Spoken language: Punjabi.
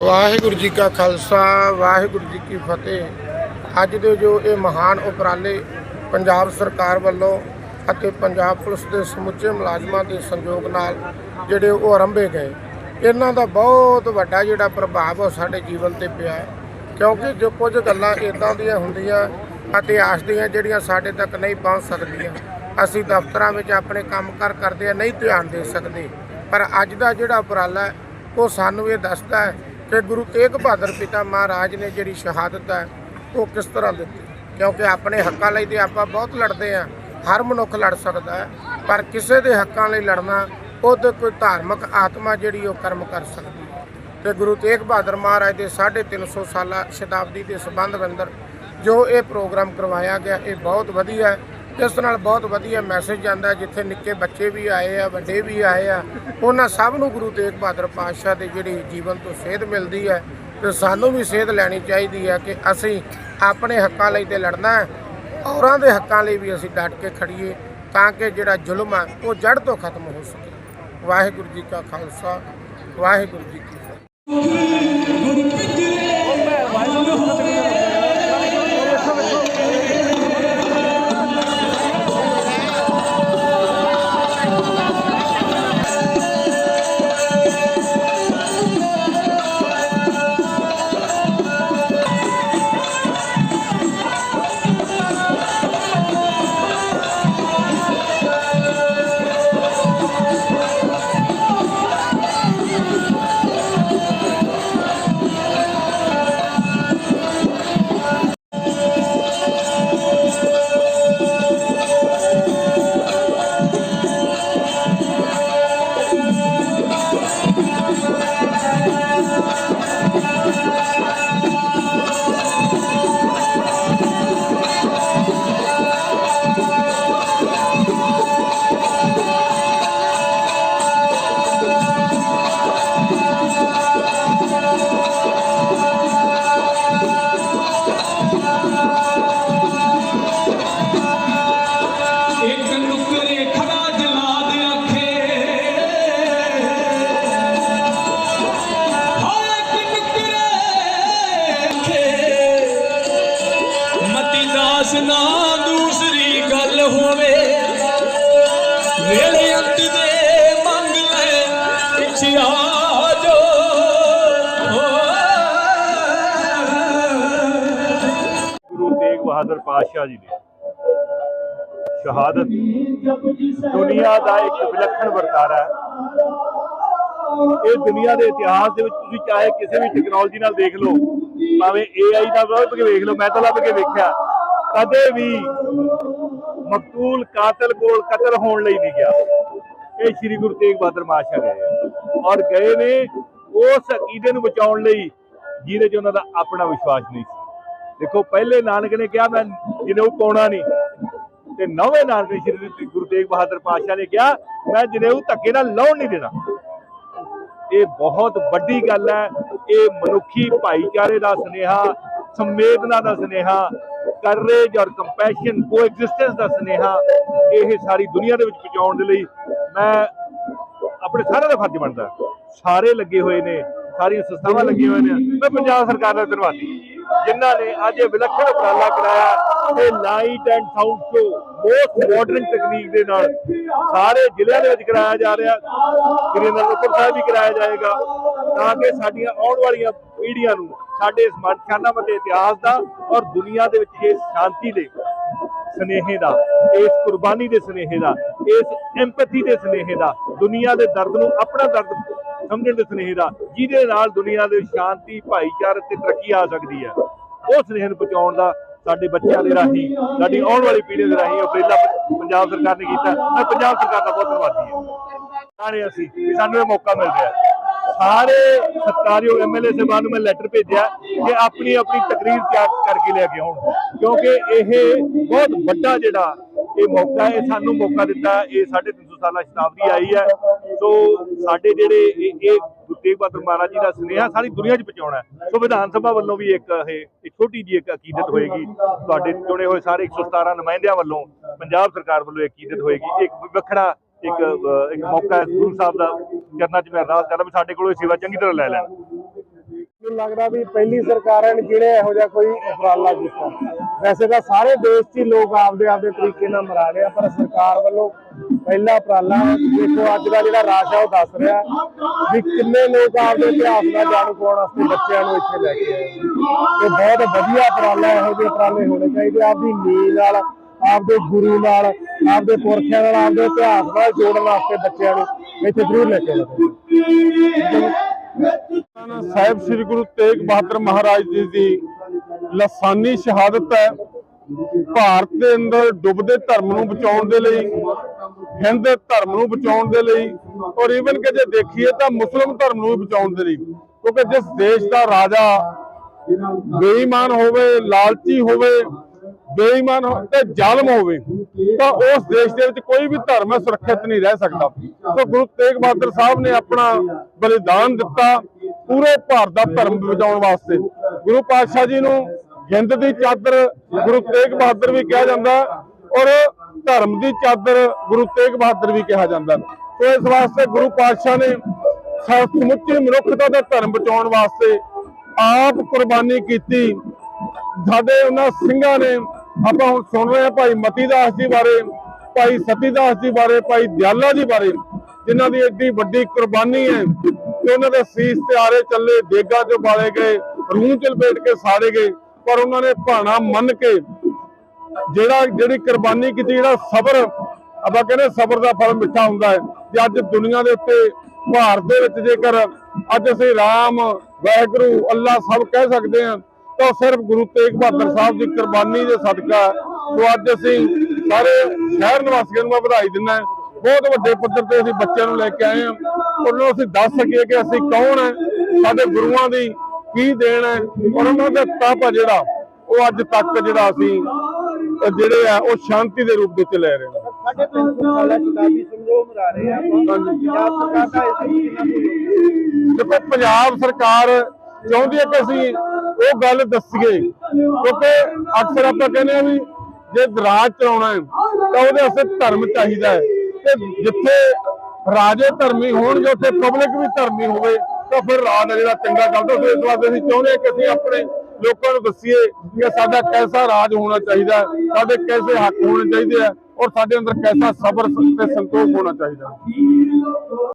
ਵਾਹਿਗੁਰੂ ਜੀ ਕਾ ਖਾਲਸਾ, ਵਾਹਿਗੁਰੂ ਜੀ ਕੀ ਫਤਿਹ। ਅੱਜ ਦੇ ਜੋ ਇਹ ਮਹਾਨ ਉਪਰਾਲੇ ਪੰਜਾਬ ਸਰਕਾਰ ਵੱਲੋਂ ਅਤੇ ਪੰਜਾਬ ਪੁਲਿਸ ਦੇ ਸਮੁੱਚੇ ਮੁਲਾਜ਼ਮਾਂ ਦੇ ਸੰਯੋਗ ਨਾਲ ਜਿਹੜੇ ਉਹ ਆਰੰਭੇ ਗਏ, ਇਹਨਾਂ ਦਾ ਬਹੁਤ ਵੱਡਾ ਜਿਹੜਾ ਪ੍ਰਭਾਵ ਉਹ ਸਾਡੇ ਜੀਵਨ ਤੇ ਪਿਆ। ਕਿਉਂਕਿ ਜੋ ਕੁਝ ਗੱਲਾਂ ਇਦਾਂ ਦੀਆਂ ਹੁੰਦੀਆਂ ਇਤਿਹਾਸ ਦੀਆਂ ਜਿਹੜੀਆਂ ਸਾਡੇ ਤੱਕ ਨਹੀਂ ਪਹੁੰਚ ਸਕਦੀਆਂ, ਅਸੀਂ ਦਫ਼ਤਰਾਂ ਵਿੱਚ ਆਪਣੇ ਕੰਮਕਾਰ ਕਰਦੇ ਆ, ਨਹੀਂ ਧਿਆਨ ਦੇ ਸਕਦੇ। ਪਰ ਅੱਜ ਦਾ ਜਿਹੜਾ ਉਪਰਾਲਾ ਉਹ ਸਾਨੂੰ ਇਹ ਦੱਸਦਾ ਹੈ ਕਿ ਗੁਰੂ ਤੇਗ ਬਹਾਦਰ ਪਿਤਾ ਮਹਾਰਾਜ ਨੇ ਜਿਹੜੀ ਸ਼ਹਾਦਤ ਹੈ, ਉਹ ਕਿਸ ਤਰ੍ਹਾਂ ਦਿੱਤੀ? ਕਿਉਂਕਿ ਆਪਣੇ ਹੱਕਾਂ ਲਈ ਤੇ ਆਪਾਂ ਬਹੁਤ ਲੜਦੇ ਆ ਹਰ ਮਨੁੱਖ ਲੜ ਸਕਦਾ ਹੈ, ਪਰ ਕਿਸੇ ਦੇ ਹੱਕਾਂ ਲਈ ਲੜਨਾ ਉਹ ਤੇ ਕੋਈ ਧਾਰਮਿਕ ਆਤਮਾ ਜਿਹੜੀ ਉਹ ਕਰਮ ਕਰ ਸਕਦੀ ਹੈ। ਤੇ ਗੁਰੂ ਤੇਗ ਬਹਾਦਰ ਮਹਾਰਾਜ ਦੇ 350 ਸਾਲਾ ਸ਼ਤਾਬਦੀ ਦੇ ਸੰਬੰਧ ਅੰਦਰ ਜੋ ਇਹ ਪ੍ਰੋਗਰਾਮ ਕਰਵਾਇਆ ਗਿਆ, ਇਹ ਬਹੁਤ ਵਧੀਆ ਹੈ। ਇਸ ਨਾਲ ਬਹੁਤ ਵਧੀਆ ਮੈਸੇਜ ਜਾਂਦਾ, ਜਿੱਥੇ ਨਿੱਕੇ ਬੱਚੇ ਵੀ ਆਏ ਆ, ਵੱਡੇ ਵੀ ਆਏ ਆ, ਉਹਨਾਂ ਸਭ ਨੂੰ ਗੁਰੂ ਤੇਗ ਬਹਾਦਰ ਪਾਤਸ਼ਾਹ ਦੇ ਜਿਹੜੀ ਜੀਵਨ ਤੋਂ ਸੇਧ ਮਿਲਦੀ ਹੈ ਤੇ ਸਾਨੂੰ ਵੀ ਸੇਧ ਲੈਣੀ ਚਾਹੀਦੀ ਹੈ ਕਿ ਅਸੀਂ ਆਪਣੇ ਹੱਕਾਂ ਲਈ ਤੇ ਲੜਨਾ ਹੈ, ਔਰਾਂ ਦੇ ਹੱਕਾਂ ਲਈ ਵੀ ਅਸੀਂ ਡਟ ਕੇ ਖੜੀਏ ਤਾਂ ਕਿ ਜਿਹੜਾ ਜ਼ੁਲਮ ਆ ਉਹ ਜੜ ਤੋਂ ਖਤਮ ਹੋ ਸਕੇ। ਵਾਹਿਗੁਰੂ ਜੀ ਕਾ ਖਾਲਸਾ, ਵਾਹਿਗੁਰੂ ਜੀ ਕੀ ਫਤਿਹ। ਵੇਲੇ ਅੰਤ ਦੇ ਮੰਗ ਲੈ, ਪਿੱਛੇ ਜੋ ਗੁਰੂ ਤੇਗ ਬਹਾਦਰ ਪਾਤਸ਼ਾਹ ਜੀ ਦੀ ਸ਼ਹਾਦਤ ਦੁਨੀਆ ਦਾ ਇੱਕ ਵਿਲੱਖਣ ਵਰਤਾਰਾ ਹੈ। ਇਹ ਦੁਨੀਆ ਦੇ ਇਤਿਹਾਸ ਦੇ ਵਿੱਚ ਤੁਸੀਂ ਚਾਹੇ ਕਿਸੇ ਵੀ ਟੈਕਨੋਲੋਜੀ ਨਾਲ ਦੇਖ ਲਓ, ਭਾਵੇਂ AI ਨਾਲ ਲੱਭ ਕੇ ਵੇਖ ਲਓ, ਮੈਂ ਤਾਂ ਲੱਭ ਕੇ ਵੇਖਿਆ, ਕਦੇ ਵੀ ਮਕਤੂਲ ਕਾਤਲ ਕੋਲ ਕਤਲ ਹੋਣ ਲਈ ਨਹੀਂ ਗਿਆ। ਇਹ ਸ੍ਰੀ ਗੁਰੂ ਤੇਗ ਬਹਾਦਰ ਪਾਤਸ਼ਾਹ ਗਏ ਔਰ ਗਏ ਨੇ ਉਸ ਅਕੀਦੇ ਨੂੰ ਬਚਾਉਣ ਲਈ, ਜਿਹਦੇ 'ਚ ਉਹਨਾਂ ਦਾ ਆਪਣਾ ਵਿਸ਼ਵਾਸ ਨਹੀਂ ਸੀ। ਦੇਖੋ, ਪਹਿਲੇ ਨਾਨਕ ਨੇ ਕਿਹਾ, ਮੈਂ ਜਨੇਊ ਪਾਉਣਾ ਨਹੀਂ। ਤੇ ਨਵੇਂ ਨਾਨਕ ਸ਼੍ਰੀ ਗੁਰੂ ਤੇਗ ਬਹਾਦਰ ਪਾਤਸ਼ਾਹ ਨੇ ਕਿਹਾ, ਮੈਂ ਜਨੇਊ ਧੱਕੇ ਨਾਲ ਲਾਉਣ ਨਹੀਂ ਦੇਣਾ। ਇਹ ਬਹੁਤ ਵੱਡੀ ਗੱਲ ਹੈ। ਇਹ ਮਨੁੱਖੀ ਭਾਈਚਾਰੇ ਦਾ ਸੁਨੇਹਾ, ਸੰਵੇਦਨਾ ਦਾ ਸੁਨੇਹਾ ਕਰੇਜ ਔਰ ਕੰਪੈਸ਼ਨ ਕੋਐਗਜ਼ਿਸਟੈਂਸ ਦਾ ਸੁਨੇਹਾ ਇਹ ਸਾਰੀ ਦੁਨੀਆ ਦੇ ਵਿੱਚ ਪਹੁੰਚਾਉਣ ਦੇ ਲਈ ਮੈਂ ਆਪਣੇ ਸਾਰਿਆਂ ਦਾ ਫਰਜ਼ ਬਣਦਾ। ਸਾਰੇ ਲੱਗੇ ਹੋਏ ਨੇ, ਸਾਰੀਆਂ ਸੰਸਥਾਵਾਂ ਲੱਗੀਆਂ ਹੋਏ ਨੇ। ਮੈਂ ਪੰਜਾਬ ਸਰਕਾਰ ਦਾ ਧੰਨਵਾਦੀ। ਜਿਨ੍ਹਾਂ ਨੇ ਅੱਜ ਇਹ ਵਿਲੱਖਣ ਉਪਰਾਲਾ ਕਰਾਇਆ, ਇਹ ਲਾਈਟ ਐਂਡ ਸਾਊਂਡ ਸ਼ੋ ਬਹੁਤ ਮਾਡਰਨ ਟੈਕਨੀਕ ਦੇ ਨਾਲ ਸਾਰੇ ਜ਼ਿਲ੍ਹਿਆਂ ਦੇ ਵਿੱਚ ਕਰਾਇਆ ਜਾ ਰਿਹਾ। ਸ੍ਰੀ ਅਨੰਦਪੁਰ ਸਾਹਿਬ ਵੀ ਕਰਾਇਆ ਜਾਏਗਾ, ਤਾਂ ਕਿ ਸਾਡੀਆਂ ਆਉਣ ਵਾਲੀਆਂ ਪੀੜ੍ਹੀਆਂ ਨੂੰ ਸਾਡੇ ਇਸ ਮਨਖਾਨਾ ਅਤੇ ਇਤਿਹਾਸ ਦਾ ਔਰ ਦੁਨੀਆ ਦੇ ਵਿੱਚ ਇਸ ਸ਼ਾਂਤੀ ਦੇ ਸਨੇਹੇ ਦਾ, ਇਸ ਕੁਰਬਾਨੀ ਦੇ ਸਨੇਹੇ ਦਾ, ਇਸ ਐਮਪੈਥੀ ਦੇ ਸਨੇਹੇ ਦਾ, ਦੁਨੀਆ ਦੇ ਦਰਦ ਨੂੰ ਆਪਣਾ ਦਰਦ ਸਮਝਣ ਦੇ ਸਨੇਹੇ ਦਾ, ਜਿਹਦੇ ਨਾਲ ਦੁਨੀਆ ਦੇ ਸ਼ਾਂਤੀ, ਭਾਈਚਾਰੇ ਤੇ ਤਰੱਕੀ ਆ ਸਕਦੀ ਹੈ। ਉਹ ਸਨੇਹ ਨੂੰ ਪਹੁੰਚਾਉਣ ਦਾ ਸਾਡੇ ਬੱਚਿਆਂ ਦੇ ਰਾਹੀਂ, ਸਾਡੀ ਆਉਣ ਵਾਲੀ ਪੀੜ੍ਹੀ ਦੇ ਰਾਹੀਂ ਉਪਰਾਲਾ ਪੰਜਾਬ ਸਰਕਾਰ ਨੇ ਕੀਤਾ। ਮੈਂ ਪੰਜਾਬ ਸਰਕਾਰ ਦਾ ਬਹੁਤ ਧੰਨਵਾਦੀ ਹਾਂ। ਸਾਰੇ ਅਸੀਂ ਸਾਨੂੰ ਇਹ ਮੌਕਾ ਮਿਲ ਰਿਹਾ। ਸਾਰੇ ਸਤਕਾਰਯੋਗ ਐਮਐਲਏ ਸਾਹਿਬਾਨ ਨੂੰ ਮੈਂ ਲੈਟਰ ਭੇਜਿਆ ਕਿ ਆਪਣੀ ਆਪਣੀ ਤਕਰੀਰ ਤਿਆਰ ਕਰਕੇ ਲੈ ਕੇ ਆਉਣ। ਕਿਉਂਕਿ ਇਹ ਬਹੁਤ ਵੱਡਾ ਜਿਹੜਾ ਇਹ ਮੌਕਾ ਹੈ ਸਾਨੂੰ ਮੌਕਾ ਦਿੱਤਾ, ਇਹ 350 ਸਾਲਾ ਸ਼ਤਾਬਦੀ ਆਈ ਹੈ। ਸੋ ਸਾਡੇ ਜਿਹੜੇ ਇਹ ਇਹ ਗੁਰੂ ਤੇਗ ਬਹਾਦਰ ਮਹਾਰਾਜ ਜੀ ਦਾ ਸੁਨੇਹਾ ਸਾਰੀ ਦੁਨੀਆ 'ਚ ਪਹੁੰਚਾਉਣਾ ਸੋ ਵਿਧਾਨ ਸਭਾ ਵੱਲੋਂ ਵੀ ਇੱਕ ਇਹ, ਇੱਕ ਛੋਟੀ ਜਿਹੀ ਇੱਕ ਅਕੀਦਤ ਹੋਏਗੀ। ਤੁਹਾਡੇ ਚੁਣੇ ਹੋਏ ਸਾਰੇ 117 ਨੁਮਾਇੰਦਿਆਂ ਵੱਲੋਂ ਪੰਜਾਬ ਸਰਕਾਰ ਵੱਲੋਂ ਇੱਕ ਅਕੀਦਤ ਹੋਏਗੀ। ਇੱਕ ਵੱਖਰਾ ਇੱਕ ਅਹ, ਇੱਕ ਮੌਕਾ ਹੈ ਗੁਰੂ ਸਾਹਿਬ ਦਾ ਚਰਨਾਂ 'ਚ ਮੈਂ ਅਰਦਾਸ ਕਰਦਾ ਵੀ ਸਾਡੇ ਕੋਲੋਂ ਇਹ ਸੇਵਾ ਚੰਗੀ ਤਰ੍ਹਾਂ ਲੈ ਲੈਣ। ਲੱਗਦਾ ਵੀ ਪਹਿਲੀ ਸਰਕਾਰਾਂ ਨੇ ਜਿਹੜੇ ਇਹੋ ਜਿਹਾ ਕੋਈ ਉਪਰਾਲਾ ਕੀਤਾ। ਵੈਸੇ ਤਾਂ ਸਾਰੇ ਦੇਸ਼ 'ਚ ਹੀ ਲੋਕ ਆਪਦੇ ਆਪਦੇ ਤਰੀਕੇ ਨਾਲ ਮਨਾ ਰਹੇ ਆ ਪਰ ਸਰਕਾਰ ਵੱਲੋਂ ਪਹਿਲਾ ਉਪਰਾਲਾ ਦੇਖੋ ਅੱਜ ਦਾ ਜਿਹੜਾ ਰਾਸ਼ ਆ ਉਹ ਦੱਸ ਰਿਹਾ ਵੀ ਕਿੰਨੇ ਲੋਕ ਆਪਦੇ ਇਤਿਹਾਸ ਨਾਲ ਜਾਣੂ ਕਰਾਉਣ ਵਾਸਤੇ ਬੱਚਿਆਂ ਨੂੰ ਇੱਥੇ ਲੈ ਕੇ ਆਏ ਨੇ। ਇਹ ਬਹੁਤ ਵਧੀਆ ਉਪਰਾਲਾ ਇਹੋ ਜਿਹੇ ਉਪਰਾਲੇ ਹੋਣੇ ਚਾਹੀਦੇ ਆਪਦੀ ਨੀਂਹ ਨਾਲ ਆਪਦੇ ਗੁਰੂ ਨਾਲ ਆਪਦੇ ਪੁਰਖਿਆਂ ਨਾਲ, ਆਪਦੇ ਇਤਿਹਾਸ ਨਾਲ ਜੋੜਨ ਵਾਸਤੇ ਬੱਚਿਆਂ ਨੂੰ ਇੱਥੇ ਜ਼ਰੂਰ ਲੈ ਕੇ ਆਉਣਾ ਸਾਹਿਬ ਸ੍ਰੀ ਗੁਰੂ ਤੇਗ ਬਹਾਦਰ ਮਹਾਰਾਜ ਜੀ ਦੀ ਲਸਾਨੀ ਸ਼ਹਾਦਤ ਹੈ। ਭਾਰਤ ਦੇ ਅੰਦਰ ਡੁੱਬਦੇ ਧਰਮ ਨੂੰ ਬਚਾਉਣ ਦੇ ਲਈ, ਹਿੰਦ ਦੇ ਧਰਮ ਨੂੰ ਬਚਾਉਣ ਦੇ ਲਈ ਔਰ ਈਵਨ ਕਿ ਜੇ ਦੇਖੀਏ ਤਾਂ ਮੁਸਲਮ ਧਰਮ ਨੂੰ ਬਚਾਉਣ ਦੇ ਲਈ, ਕਿਉਂਕਿ ਜਿਸ ਦੇਸ਼ ਦਾ ਰਾਜਾ ਬੇਈਮਾਨ ਹੋਵੇ, ਲਾਲਚੀ ਹੋਵੇ ਬੇਈਮਾਨ ਤੇ ਜ਼ਾਲਮ ਹੋਵੇ, ਤਾਂ ਉਸ ਦੇਸ਼ ਦੇ ਵਿੱਚ ਕੋਈ ਵੀ ਧਰਮ ਸੁਰੱਖਿਅਤ ਨਹੀਂ ਰਹਿ ਸਕਦਾ। ਸੋ ਗੁਰੂ ਤੇਗ ਬਹਾਦਰ ਸਾਹਿਬ ਨੇ ਆਪਣਾ ਬਲੀਦਾਨ ਦਿੱਤਾ ਪੂਰੇ ਭਾਰਤ ਦਾ ਧਰਮ ਬਚਾਉਣ ਵਾਸਤੇ। ਗੁਰੂ ਪਾਤਸ਼ਾਹ ਜੀ ਨੂੰ ਹਿੰਦ ਦੀ ਚਾਦਰ ਗੁਰੂ ਤੇਗ ਬਹਾਦਰ ਵੀ ਕਿਹਾ ਜਾਂਦਾ ਔਰ ਧਰਮ ਦੀ ਚਾਦਰ ਗੁਰੂ ਤੇਗ ਬਹਾਦਰ ਵੀ ਕਿਹਾ ਜਾਂਦਾ। ਸੋ ਇਸ ਵਾਸਤੇ ਗੁਰੂ ਪਾਤਸ਼ਾਹ ਨੇ ਸਮੁੱਚੀ ਮਨੁੱਖਤਾ ਦਾ ਧਰਮ ਬਚਾਉਣ ਵਾਸਤੇ ਆਪ ਕੁਰਬਾਨੀ ਕੀਤੀ। ਸਾਡੇ ਉਹਨਾਂ ਸਿੰਘਾਂ ਨੇ ਆਪਾਂ ਹੁਣ ਸੁਣ ਰਹੇ ਹਾਂ ਭਾਈ ਮਤੀ ਦਾਸ ਜੀ ਬਾਰੇ, ਭਾਈ ਸਤੀ ਦਾਸ ਜੀ ਬਾਰੇ, ਭਾਈ ਦਿਆਲਾ ਜੀ ਬਾਰੇ, ਜਿਨ੍ਹਾਂ ਦੀ ਐਡੀ ਵੱਡੀ ਕੁਰਬਾਨੀ ਹੈ ਕਿ ਉਹਨਾਂ ਦੇ ਸੀਸ ਤੇ ਆਰੇ ਚੱਲੇ, ਦੇਗਾ ਚ ਬਾਲੇ ਗਏ, ਰੂਹ ਚ ਲਪੇਟ ਕੇ ਸਾੜੇ ਗਏ, ਪਰ ਉਹਨਾਂ ਨੇ ਭਾਣਾ ਮੰਨ ਕੇ ਜਿਹੜਾ, ਜਿਹੜੀ ਕੁਰਬਾਨੀ ਕੀਤੀ, ਜਿਹੜਾ ਸਬਰ, ਆਪਾਂ ਕਹਿੰਦੇ ਸਬਰ ਦਾ ਫਲ ਮਿੱਠਾ ਹੁੰਦਾ ਹੈ। ਤੇ ਅੱਜ ਦੁਨੀਆ ਦੇ ਉੱਤੇ, ਭਾਰਤ ਦੇ ਵਿੱਚ ਜੇਕਰ ਅੱਜ ਅਸੀਂ ਰਾਮ, ਵਾਹਿਗੁਰੂ, ਅੱਲਾ ਸਭ ਕਹਿ ਸਕਦੇ ਹਾਂ ਤਾਂ ਸਿਰਫ ਗੁਰੂ ਤੇਗ ਬਹਾਦਰ ਸਾਹਿਬ ਦੀ ਕੁਰਬਾਨੀ ਦੇ ਸਦਕਾ ਸੋ ਅੱਜ ਅਸੀਂ ਸਾਰੇ ਸ਼ਹਿਰ ਨਿਵਾਸੀਆਂ ਨੂੰ ਵਧਾਈ ਦਿੰਦਾ ਬਹੁਤ ਵੱਡੇ ਪੱਧਰ ਤੇ ਅਸੀਂ ਬੱਚਿਆਂ ਨੂੰ ਲੈ ਕੇ ਆਏ ਹਾਂ। ਉਹਨਾਂ ਨੂੰ ਅਸੀਂ ਦੱਸ ਸਕੀਏ ਕਿ ਅਸੀਂ ਕੌਣ ਹੈ ਸਾਡੇ ਗੁਰੂਆਂ ਦੀ ਕੀ ਦੇਣ ਹੈ ਔਰ ਉਹਨਾਂ ਦਾ ਤਪ ਆ ਜਿਹੜਾ ਉਹ ਅੱਜ ਤੱਕ ਜਿਹੜਾ ਅਸੀਂ ਜਿਹੜੇ ਆ ਉਹ ਸ਼ਾਂਤੀ ਦੇ ਰੂਪ ਵਿੱਚ ਲੈ ਰਹੇ ਹਾਂ। ਸਾਡੇ ਰਹੇ ਆ। ਪੰਜਾਬ ਸਰਕਾਰ ਦਾ ਇਸ ਦੇਖੋ ਪੰਜਾਬ ਸਰਕਾਰ ਚਾਹੁੰਦੀ ਹੈ ਕਿ ਅਸੀਂ ਉਹ ਗੱਲ ਦੱਸੀਏ ਕਿਉਂਕਿ ਅਕਸਰ ਆਪਾਂ ਕਹਿੰਦੇ ਆ ਵੀ ਜੇ ਰਾਜ ਚਲਾਉਣਾ ਹੈ, ਤਾਂ ਉਹਦੇ ਵਾਸਤੇ ਧਰਮ ਚਾਹੀਦਾ ਹੈ। ਤੇ ਜਿੱਥੇ ਰਾਜੇ ਧਰਮੀ ਹੋਣਗੇ ਉੱਥੇ ਪਬਲਿਕ ਵੀ ਧਰਮੀ ਹੋਵੇ, ਤਾਂ ਫਿਰ ਰਾਜ ਹੈ ਜਿਹੜਾ ਚੰਗਾ ਚੱਲਦਾ ਸੋ ਇਸ ਵਾਸਤੇ ਅਸੀਂ ਚਾਹੁੰਦੇ ਹਾਂ ਕਿ ਅਸੀਂ ਆਪਣੇ ਲੋਕਾਂ ਨੂੰ ਦੱਸੀਏ ਕਿ ਸਾਡਾ ਕੈਸਾ ਰਾਜ ਹੋਣਾ ਚਾਹੀਦਾ ਸਾਡੇ ਕੈਸੇ ਹੱਕ ਹੋਣੇ ਚਾਹੀਦੇ ਆ, ਔਰ ਸਾਡੇ ਅੰਦਰ ਕੈਸਾ ਸਬਰ ਤੇ ਸੰਤੋਖ ਹੋਣਾ ਚਾਹੀਦਾ